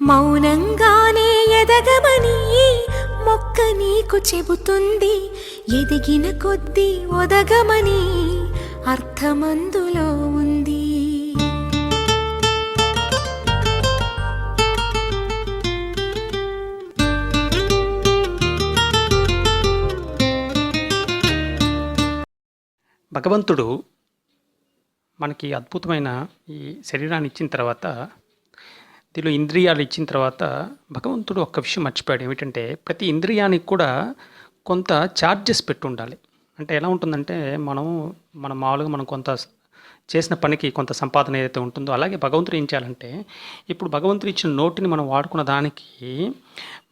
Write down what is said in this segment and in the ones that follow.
మౌనంగానే ఎదగమని మొక్క నీకు చెబుతుంది ఎదిగిన కొద్దీ ఒదగమని అర్థమందులో ఉంది. భగవంతుడు మనకి అద్భుతమైన ఈ శరీరాన్ని ఇచ్చిన తర్వాత దీనిలో ఇంద్రియాలు ఇచ్చిన తర్వాత భగవంతుడు ఒక్క విషయం మర్చిపోయాడు. ఏమిటంటే ప్రతి ఇంద్రియానికి కూడా కొంత ఛార్జెస్ పెట్టి ఉండాలి. అంటే ఎలా ఉంటుందంటే మనం మన మామూలుగా మనం కొంత చేసిన పనికి కొంత సంపాదన ఏదైతే ఉంటుందో అలాగే భగవంతుడు ఏం చేయాలంటే ఇప్పుడు భగవంతుడు ఇచ్చిన నోటిని మనం వాడుకున్న దానికి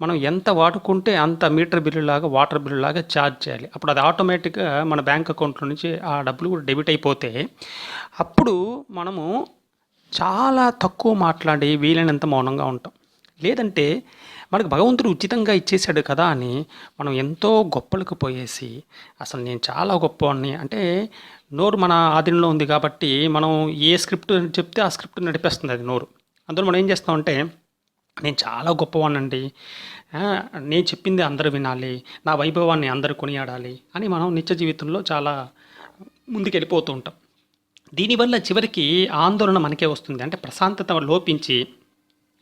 మనం ఎంత వాడుకుంటే అంత మీటర్ బిల్లు లాగా వాటర్ బిల్లు లాగా ఛార్జ్ చేయాలి. అప్పుడు అది ఆటోమేటిక్గా మన బ్యాంక్ అకౌంట్లో నుంచి ఆ డబ్బులు కూడా డెబిట్ అయిపోతే అప్పుడు మనము చాలా తక్కువ మాట్లాడి వీలైనంత మౌనంగా ఉంటాం. లేదంటే మనకు భగవంతుడు ఉచితంగా ఇచ్చేసాడు కదా అని మనం ఎంతో గొప్పలకు పోయేసి అసలు నేను చాలా గొప్పవాడిని అంటే నోరు మన ఆధీనంలో ఉంది కాబట్టి మనం ఏ స్క్రిప్ట్ చెప్తే ఆ స్క్రిప్ట్ నడిపేస్తుంది అది నోరు. అందులో మనం ఏం చేస్తామంటే నేను చాలా గొప్పవాడినండి నేను చెప్పింది అందరూ వినాలి. నా వైభవాన్ని అందరూ కొనియాడాలి అని మనం నిత్య జీవితంలో చాలా ముందుకెళ్ళిపోతూ ఉంటాం. దీనివల్ల చివరికి ఆందోళన మనకే వస్తుంది. అంటే ప్రశాంతత లోపించి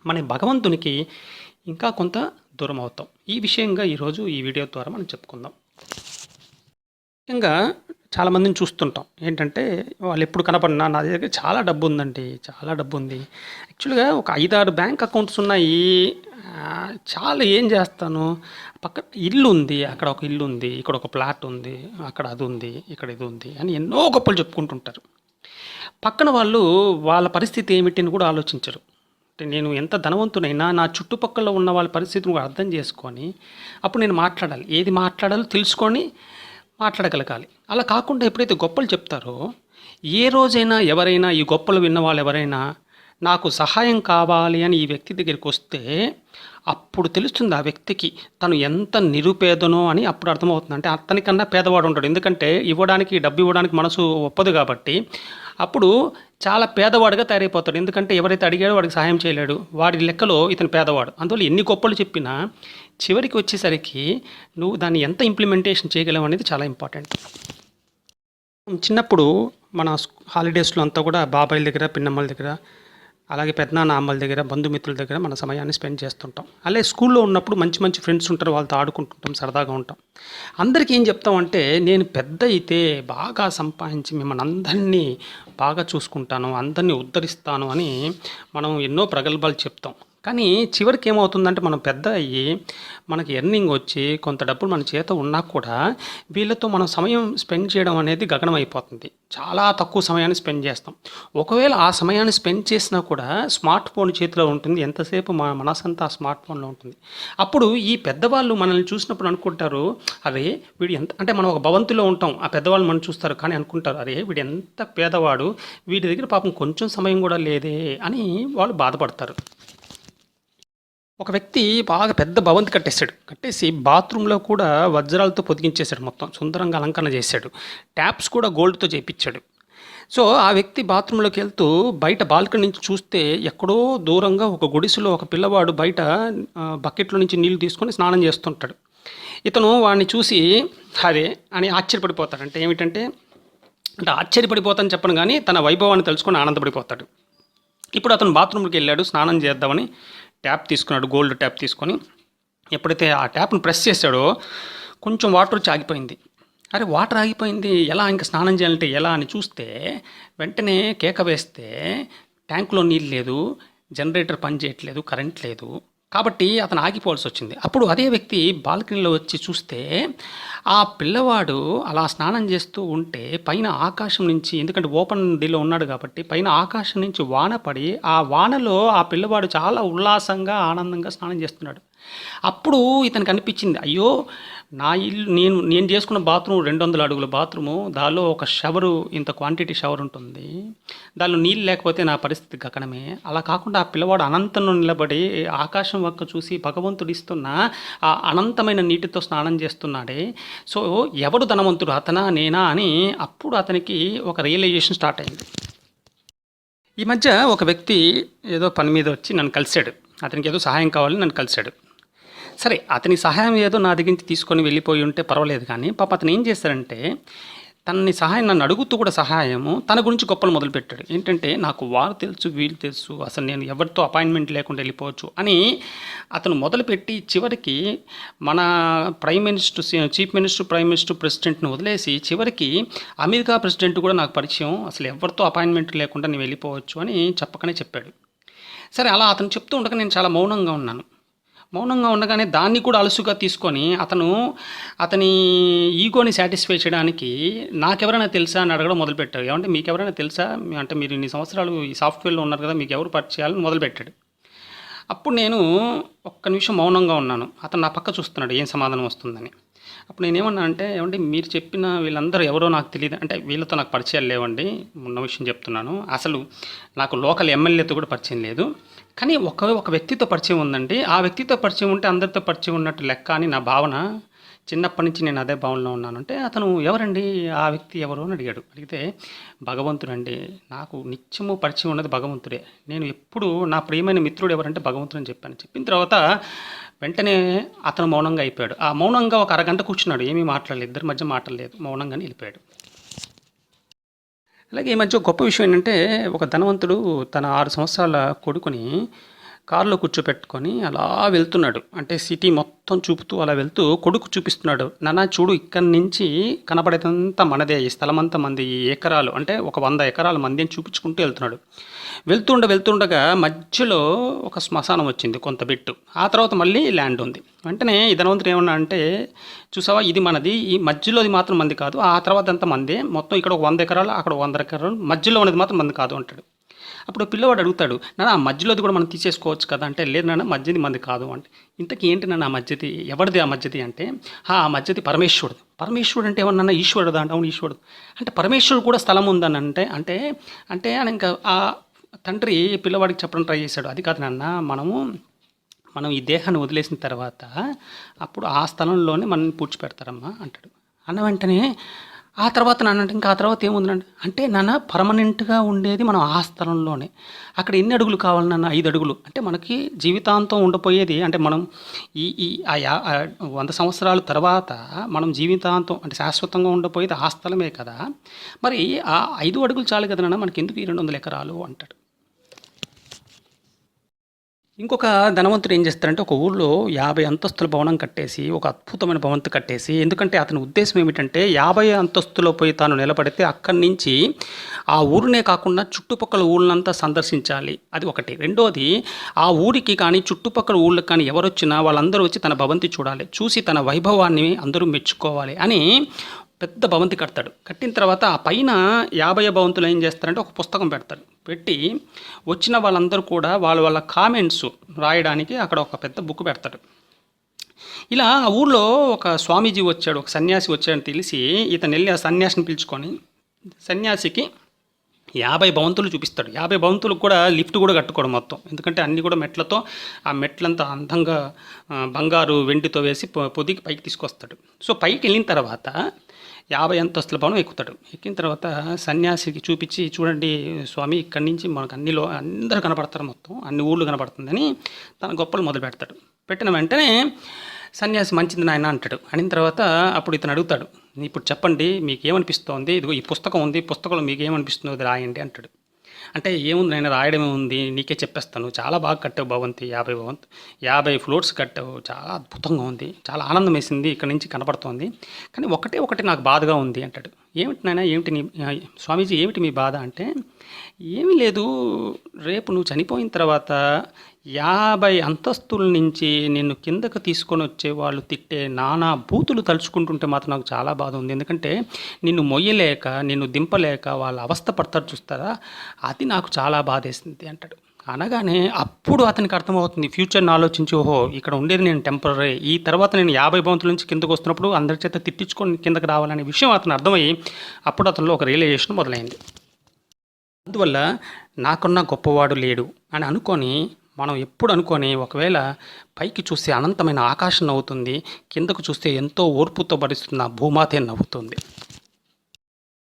మన భగవంతునికి ఇంకా కొంత దూరం అవుతాం. ఈ విషయంగా ఈరోజు ఈ వీడియో ద్వారా మనం చెప్పుకుందాం. ముఖ్యంగా చాలామందిని చూస్తుంటాం. ఏంటంటే వాళ్ళు ఎప్పుడు కనపడినా నా దగ్గర చాలా డబ్బు ఉందండి చాలా డబ్బు ఉంది. యాక్చువల్గా ఒక ఐదారు బ్యాంక్ అకౌంట్స్ ఉన్నాయి. చాలా ఏం చేస్తాను? పక్క ఇల్లు ఉంది అక్కడ ఒక ఇల్లు ఉంది ఇక్కడ ఒక ప్లాట్ ఉంది అక్కడ అది ఉంది ఇక్కడ ఇది ఉంది అని ఎన్నో గొప్పలు చెప్పుకుంటుంటారు. పక్కన వాళ్ళు వాళ్ళ పరిస్థితి ఏమిటి అని కూడా ఆలోచించరు. అంటే నేను ఎంత ధనవంతునైనా నా చుట్టుపక్కల ఉన్న వాళ్ళ పరిస్థితిని కూడా అర్థం చేసుకొని అప్పుడు నేను మాట్లాడాలి. ఏది మాట్లాడాలో తెలుసుకొని మాట్లాడగలగాలి. అలా కాకుండా ఎప్పుడైతే గొప్పలు చెప్తారో ఏ రోజైనా ఎవరైనా ఈ గొప్పలు విన్న వాళ్ళు ఎవరైనా నాకు సహాయం కావాలి అని ఈ వ్యక్తి దగ్గరికి వస్తే అప్పుడు తెలుస్తుంది ఆ వ్యక్తికి తను ఎంత నిరుపేదనో అని అప్పుడు అర్థమవుతుంది. అంటే అతనికన్నా పేదవాడు ఉంటాడు. ఎందుకంటే ఇవ్వడానికి డబ్బు ఇవ్వడానికి మనసు ఒప్పదు కాబట్టి అప్పుడు చాలా పేదవాడుగా తయారైపోతాడు. ఎందుకంటే ఎవరైతే అడిగాడో వాడికి సహాయం చేయలేడు. వాడి లెక్కలో ఇతను పేదవాడు. అందువల్ల ఎన్ని గొప్పలు చెప్పినా చివరికి వచ్చేసరికి నువ్వు దాన్ని ఎంత ఇంప్లిమెంటేషన్ చేయగలవు అనేది చాలా ఇంపార్టెంట్ చిన్నప్పుడు మన హాలిడేస్లో అంతా కూడా బాబాయిల దగ్గర పిన్నమ్మల దగ్గర అలాగే పెద్దనాన్న అమ్మల దగ్గర బంధుమిత్రుల దగ్గర మన సమయాన్ని స్పెండ్ చేస్తుంటాం. అలాగే స్కూల్లో ఉన్నప్పుడు మంచి మంచి ఫ్రెండ్స్ ఉంటారు వాళ్ళతో ఆడుకుంటుంటాం సరదాగా ఉంటాం. అందరికీ ఏం చెప్తామంటే నేను పెద్ద అయితే బాగా సంపాదించి మిమ్మల్ని అందరినీ బాగా చూసుకుంటాను అందరినీ ఉద్ధరిస్తాను అని మనం ఎన్నో ప్రగల్భాలు చెప్తాం. కానీ చివరికి ఏమవుతుందంటే మనం పెద్ద అయ్యి మనకి ఎర్నింగ్ వచ్చి కొంత డబ్బులు మన చేత ఉన్నా కూడా వీళ్ళతో మనం సమయం స్పెండ్ చేయడం అనేది గగనం అయిపోతుంది చాలా తక్కువ సమయాన్ని స్పెండ్ చేస్తాం. ఒకవేళ ఆ సమయాన్ని స్పెండ్ చేసినా కూడా స్మార్ట్ ఫోన్ చేతిలో ఉంటుంది. ఎంతసేపు మన మనసంతా ఆ స్మార్ట్ ఫోన్లో ఉంటుంది. అప్పుడు ఈ పెద్దవాళ్ళు మనల్ని చూసినప్పుడు అనుకుంటారు అరే వీడు ఎంత అంటే మనం ఒక భవంతిలో ఉంటాం. ఆ పెద్దవాళ్ళు మనం చూస్తారు కానీ అనుకుంటారు అరే వీడు ఎంత పేదవాడు వీడి దగ్గర పాపం కొంచెం సమయం కూడా లేదే అని వాళ్ళు బాధపడతారు. ఒక వ్యక్తి బాగా పెద్ద భవంతి కట్టేశాడు. కట్టేసి బాత్రూంలో కూడా వజ్రాలతో పొదిగించేశాడు మొత్తం. సుందరంగా అలంకరణ చేశాడు. ట్యాప్స్ కూడా గోల్డ్తో చేపించాడు. సో ఆ వ్యక్తి బాత్రూంలోకి వెళ్తూ బయట బాల్కనీ నుంచి చూస్తే ఎక్కడో దూరంగా ఒక గుడిసెలో ఒక పిల్లవాడు బయట బకెట్లో నుంచి నీళ్ళు తీసుకొని స్నానం చేస్తుంటాడు. ఇతను వాడిని చూసి అదే అని ఆశ్చర్యపడిపోతాడు. అంటే ఏమిటంటే అంటే ఆశ్చర్యపడిపోతాను చెప్పను కానీ తన వైభవాన్ని తెలుసుకొని ఆనందపడిపోతాడు. ఇప్పుడు అతను బాత్రూంకి వెళ్ళాడు స్నానం చేద్దామని ట్యాప్ తీసుకున్నాడు గోల్డ్ ట్యాప్ తీసుకొని. ఎప్పుడైతే ఆ ట్యాప్ను ప్రెస్ చేశాడో కొంచెం వాటర్ వచ్చి ఆగిపోయింది. అరే వాటర్ ఆగిపోయింది. ఎలా ఇంకా స్నానం చేయాలంటే ఎలా అని చూస్తే వెంటనే కేక వేస్తే ట్యాంకులో నీళ్ళు లేదు జనరేటర్ పని చేయట్లేదు కరెంట్ లేదు. కాబట్టి అతను ఆగిపోవాల్సి వచ్చింది. అప్పుడు అదే వ్యక్తి బాల్కనీలో వచ్చి చూస్తే ఆ పిల్లవాడు అలా స్నానం చేస్తూ ఉంటే పైన ఆకాశం నుంచి ఎందుకంటే ఓపెన్ డీలో ఉన్నాడు కాబట్టి పైన ఆకాశం నుంచి వాన పడి ఆ వానలో ఆ పిల్లవాడు చాలా ఉల్లాసంగా ఆనందంగా స్నానం చేస్తున్నాడు. అప్పుడు ఇతనికి అనిపించింది అయ్యో నా ఇల్లు నేను నేను చేసుకున్న బాత్రూమ్ రెండు వందల అడుగుల బాత్రూము. దానిలో ఒక షవరు ఇంత క్వాంటిటీ షవర్ ఉంటుంది. దానిలో నీళ్ళు లేకపోతే నా పరిస్థితి గగనమే. అలా కాకుండా ఆ పిల్లవాడు అనంతంలో నిలబడి ఆకాశం వక్క చూసి భగవంతుడు ఇస్తున్న ఆ అనంతమైన నీటితో స్నానం చేస్తున్నాడే. సో ఎవడు ధనవంతుడు? అతనా? నేనా? అని అప్పుడు అతనికి ఒక రియలైజేషన్ స్టార్ట్ అయింది. ఈ మధ్య ఒక వ్యక్తి ఏదో పని మీద వచ్చి నన్ను కలిశాడు. అతనికి ఏదో సహాయం కావాలని నన్ను కలిశాడు. సరే అతని సహాయం ఏదో నా దగ్గరించి తీసుకొని వెళ్ళిపోయి ఉంటే పర్వాలేదు కానీ పాప అతను ఏం చేశారంటే తనని సహాయం నన్ను అడుగుతూ కూడా సహాయము తన గురించి గొప్పలు మొదలుపెట్టాడు. ఏంటంటే నాకు వారు తెలుసు వీళ్ళు తెలుసు అసలు నేను ఎవరితో అపాయింట్మెంట్ లేకుండా వెళ్ళిపోవచ్చు అని అతను మొదలుపెట్టి చివరికి మన prime minister chief minister prime minister ప్రెసిడెంట్ని వదిలేసి చివరికి అమెరికా ప్రెసిడెంట్ కూడా నాకు పరిచయం అసలు ఎవరితో అపాయింట్మెంట్ లేకుండా నేను వెళ్ళిపోవచ్చు అని చెప్పకనే చెప్పాడు. సరే అలా అతను చెప్తూ ఉండగా నేను చాలా మౌనంగా ఉన్నాను. మౌనంగా ఉండగానే దాన్ని కూడా అలసుగా తీసుకొని అతను అతని ఈగోని సాటిస్ఫై చేయడానికి నాకెవరైనా తెలుసా అని అడగడం మొదలుపెట్టాడు. ఏమంటే మీకు ఎవరైనా తెలుసా? అంటే మీరు ఇన్ని సంవత్సరాలు ఈ సాఫ్ట్వేర్లో ఉన్నారు కదా మీకు ఎవరు పరిచయాలని మొదలుపెట్టాడు. అప్పుడు నేను ఒక్క నిమిషం మౌనంగా ఉన్నాను. అతను నా పక్క చూస్తున్నాడు ఏం సమాధానం వస్తుందని. అప్పుడు నేను ఏమన్నా అంటే ఏమంటే మీరు చెప్పిన వీళ్ళందరూ ఎవరో నాకు తెలియదు. అంటే వీళ్ళతో నాకు పరిచయాలు లేవండి. ఉన్న విషయం చెప్తున్నాను. అసలు నాకు లోకల్ ఎమ్మెల్యేతో కూడా పరిచయం లేదు. కానీ ఒక ఒక వ్యక్తితో పరిచయం ఉందండి. ఆ వ్యక్తితో పరిచయం ఉంటే అందరితో పరిచయం ఉన్నట్టు లెక్క అని నా భావన. చిన్నప్పటి నుంచి నేను అదే భావనలో ఉన్నాను. అంటే అతను ఎవరండి? ఆ వ్యక్తి ఎవరు అని అడిగాడు. అడిగితే భగవంతుడండి. నాకు నిత్యము పరిచయం ఉన్నది భగవంతుడే. నేను ఎప్పుడు నా ప్రియమైన మిత్రుడు ఎవరంటే భగవంతుడు అని చెప్పాను. చెప్పిన తర్వాత వెంటనే అతను మౌనంగా అయిపోయాడు. ఆ మౌనంగా ఒక అరగంట కూర్చున్నాడు. ఏమీ మాట్లాడలేదు. ఇద్దరి మధ్య మాట్లాడలేదు మౌనంగానే వెళ్ళిపోయాడు. అలాగే ఈ మధ్య గొప్ప విషయం ఏంటంటే ఒక ధనవంతుడు తన ఆరు సంవత్సరాల కొడుకుని కారులో కూర్చోపెట్టుకొని అలా వెళ్తున్నాడు. అంటే సిటీ మొత్తం చూపుతూ అలా వెళ్తూ కొడుకు చూపిస్తున్నాడు. నాన్న చూడు ఇక్కడి నుంచి కనపడేదంతా మనదే. ఈ స్థలం అంతా మంది ఈ ఎకరాలు. అంటే ఒక వంద ఎకరాల మంది అని చూపించుకుంటూ వెళ్తున్నాడు. వెళ్తుండ వెళ్తుండగా మధ్యలో ఒక శ్మశానం వచ్చింది కొంత బిట్టు. ఆ తర్వాత మళ్ళీ ల్యాండ్ ఉంది. వెంటనే ఈ ధనవంతుడు ఏమన్నా అంటే చూసావా ఇది మనది. ఈ మధ్యలోది మాత్రం మంది కాదు. ఆ తర్వాత అంతా మందే. మొత్తం ఇక్కడ ఒక వంద ఎకరాలు అక్కడ వంద ఎకరాలు. మధ్యలో ఉన్నది మాత్రం మంది కాదు అంటాడు. అప్పుడు పిల్లవాడు అడుగుతాడు నాన్న ఆ మధ్యలోది కూడా మనం తీసేసుకోవచ్చు కదా? అంటే లేదు నాన్న మధ్యది మంది కాదు అంటే ఇంతకీ ఏంటి నాన్న ఆ మధ్యది? ఎవరిది ఆ మధ్యది? అంటే "ఆ, మధ్యది పరమేశ్వరుడు. పరమేశ్వరుడు అంటే ఏమన్నా ఈశ్వరుడు అంటే అవును ఈశ్వరుడు. అంటే పరమేశ్వరుడు కూడా స్థలం ఉందని అంటే అంటే అంటే ఆయన ఇంకా ఆ తండ్రి పిల్లవాడికి చెప్పడం ట్రై చేశాడు. అది కాదు నాన్న మనము మనం ఈ దేహాన్ని వదిలేసిన తర్వాత అప్పుడు ఆ స్థలంలోనే మనల్ని పూడ్చిపెడతారమ్మా అంటాడు. అన్న వెంటనే ఆ తర్వాత నాన్న అంటే ఇంకా ఆ తర్వాత ఏముందండి అంటే నాన్న పర్మనెంట్గా ఉండేది మనం ఆ స్థలంలోనే. అక్కడ ఎన్ని అడుగులు కావాలి నాన్న? ఐదు అడుగులు. అంటే మనకి జీవితాంతం ఉండపోయేది అంటే మనం ఈ ఈ ఆ వంద సంవత్సరాల తర్వాత మనం జీవితాంతం అంటే శాశ్వతంగా ఉండిపోయేది ఆ స్థలమే కదా. మరి ఆ ఐదు అడుగులు చాలు కదా నాన్న? మనకి ఎందుకు ఈ రెండు వందల ఎకరాలు అంటాడు. ఇంకొక ధనవంతుడు ఏం చేస్తారంటే ఒక ఊళ్ళో యాభై అంతస్తుల భవనం కట్టేసి ఒక అద్భుతమైన భవంతి కట్టేసి ఎందుకంటే అతని ఉద్దేశం ఏమిటంటే యాభై అంతస్తులో పోయి తాను నిలబడితే అక్కడి నుంచి ఆ ఊరినే కాకుండా చుట్టుపక్కల ఊళ్ళంతా సందర్శించాలి. అది ఒకటి. రెండోది ఆ ఊరికి కానీ చుట్టుపక్కల ఊళ్ళకి కానీ ఎవరొచ్చినా వాళ్ళందరూ వచ్చి తన భవంతి చూడాలి. చూసి తన వైభవాన్ని అందరూ మెచ్చుకోవాలి అని పెద్ద భవంతి కడతాడు. కట్టిన తర్వాత ఆ పైన యాభై భవంతులు ఏం చేస్తారంటే ఒక పుస్తకం పెడతాడు పెట్టి వచ్చిన వాళ్ళందరూ కూడా వాళ్ళ వాళ్ళ కామెంట్స్ రాయడానికి అక్కడ ఒక పెద్ద బుక్ పెడతాడు ఇలా ఆ ఊర్లో ఒక స్వామీజీ వచ్చాడు ఒక సన్యాసి వచ్చాడని తెలిసి ఇతను వెళ్ళి ఆ సన్యాసిని పిలుచుకొని సన్యాసికి యాభై భవంతులు చూపిస్తాడు. యాభై భవంతులకు కూడా లిఫ్ట్ కూడా కట్టుకోవడం మొత్తం. ఎందుకంటే అన్ని కూడా మెట్లతో ఆ మెట్లంతా అందంగా బంగారు వెండితో వేసి పొదిగి పైకి తీసుకొస్తాడు. సో పైకి వెళ్ళిన తర్వాత యాభై అంతస్తుల భవనం ఎక్కుతాడు. ఎక్కిన తర్వాత సన్యాసికి చూపించి చూడండి స్వామి ఇక్కడి నుంచి మనకు అన్నిలో అందరూ కనపడతారు మొత్తం అన్ని ఊళ్ళు కనపడుతుందని తన గొప్పలు మొదలు పెడతాడు. పెట్టిన వెంటనే సన్యాసి మంచిది నాయన అంటాడు. అనిన తర్వాత అప్పుడు ఇతను అడుగుతాడు ఇప్పుడు చెప్పండి మీకు ఏమనిపిస్తోంది ఇదిగో ఈ పుస్తకం ఉంది పుస్తకంలో మీకు ఏమనిపిస్తుందో రాయండి అంటాడు. అంటే ఏముంది నేను రాయడమే ఉంది నీకే చెప్పేస్తాను. చాలా బాగా కట్టావు భవంతి యాభై భవంతి యాభై ఫ్లోర్స్ కట్టావు. చాలా అద్భుతంగా ఉంది. చాలా ఆనందం వేసింది. ఇక్కడ నుంచి కనపడుతోంది. కానీ ఒకటే ఒకటి నాకు బాధగా ఉంది అంటాడు. ఏమిటి నాయన ఏమిటి నీ స్వామీజీ ఏమిటి మీ బాధ అంటే ఏమీ లేదు రేపు నువ్వు చనిపోయిన తర్వాత యాభై అంతస్తుల నుంచి నిన్ను కిందకు తీసుకొని వచ్చే వాళ్ళు తిట్టే నానా బూతులు తలుచుకుంటుంటే మాత్రం నాకు చాలా బాధ ఉంది. ఎందుకంటే నిన్ను మొయ్యలేక నిన్ను దింపలేక వాళ్ళ అవస్థ పడతారు చూస్తారా? అది నాకు చాలా బాధేసింది అంటాడు. అనగానే అప్పుడు అతనికి అర్థమవుతుంది. ఫ్యూచర్ని ఆలోచించి ఓహో ఇక్కడ ఉండేది నేను టెంపరీ ఈ తర్వాత నేను యాభై భవంతుల నుంచి కిందకు వస్తున్నప్పుడు అందరి చేత తిట్టించుకొని కిందకు రావాలనే విషయం అతను అర్థమయ్యి అప్పుడు అతనిలో ఒక రియలైజేషన్ మొదలైంది. అందువల్ల నాకున్న గొప్పవాడు లేడు అని అనుకొని మనం ఎప్పుడు అనుకొని ఒకవేళ పైకి చూస్తే అనంతమైన ఆకాశం నవ్వుతుంది కిందకు చూస్తే ఎంతో ఓర్పుతో భరిస్తున్న భూమాతే నవ్వుతుంది.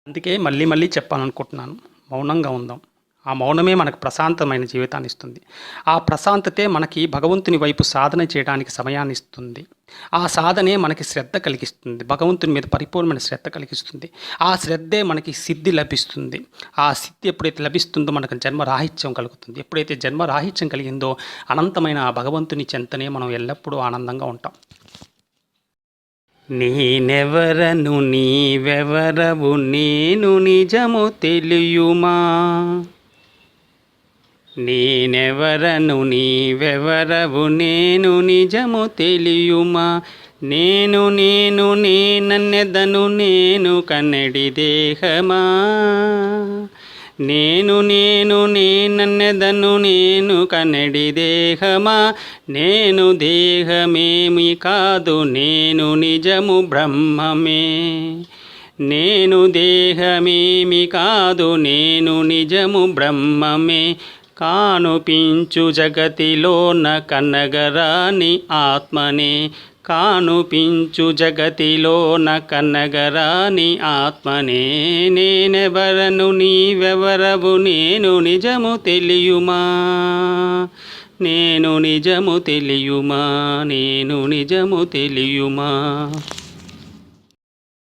అందుకే మళ్ళీ మళ్ళీ చెప్పాలనుకుంటున్నాను. మౌనంగా ఉందాం. ఆ మౌనమే మనకు ప్రశాంతమైన జీవితాన్ని ఇస్తుంది. ఆ ప్రశాంతతే మనకి భగవంతుని వైపు సాధన చేయడానికి సమయాన్ని ఇస్తుంది. ఆ సాధనే మనకి శ్రద్ధ కలిగిస్తుంది. భగవంతుని మీద పరిపూర్ణమైన శ్రద్ధ కలిగిస్తుంది. ఆ శ్రద్ధే మనకి సిద్ధి లభిస్తుంది. ఆ సిద్ధి ఎప్పుడైతే లభిస్తుందో మనకు జన్మ రాహిత్యం కలుగుతుంది. ఎప్పుడైతే జన్మ రాహిత్యం కలిగిందో అనంతమైన ఆ భగవంతుని చెంతనే మనం ఎల్లప్పుడూ ఆనందంగా ఉంటాం. నేనెవరను నీవెవరవు నేను నిజము తెలియుమా? నేనెవరను నీవెవరవు? నేను నిజము తెలియుమా? నేను నేను నేనన్నెదను? నేను కన్నడి దేహమా? నేను నేను నేనన్నెదను? నేను కన్నడి దేహమా? నేను దేహమేమి కాదు నేను నిజము బ్రహ్మమే. నేను దేహమేమి కాదు నేను నిజము బ్రహ్మమే. కానుపించు జగతిలోన కన్నగరాని ఆత్మనే. కానుపించు జగతిలోన కన్నగరాని ఆత్మనే. నేనెవరను నీవెవరవు నేను నిజము తెలియుమా. నేను నిజము తెలియుమా. నేను నిజము తెలియుమా.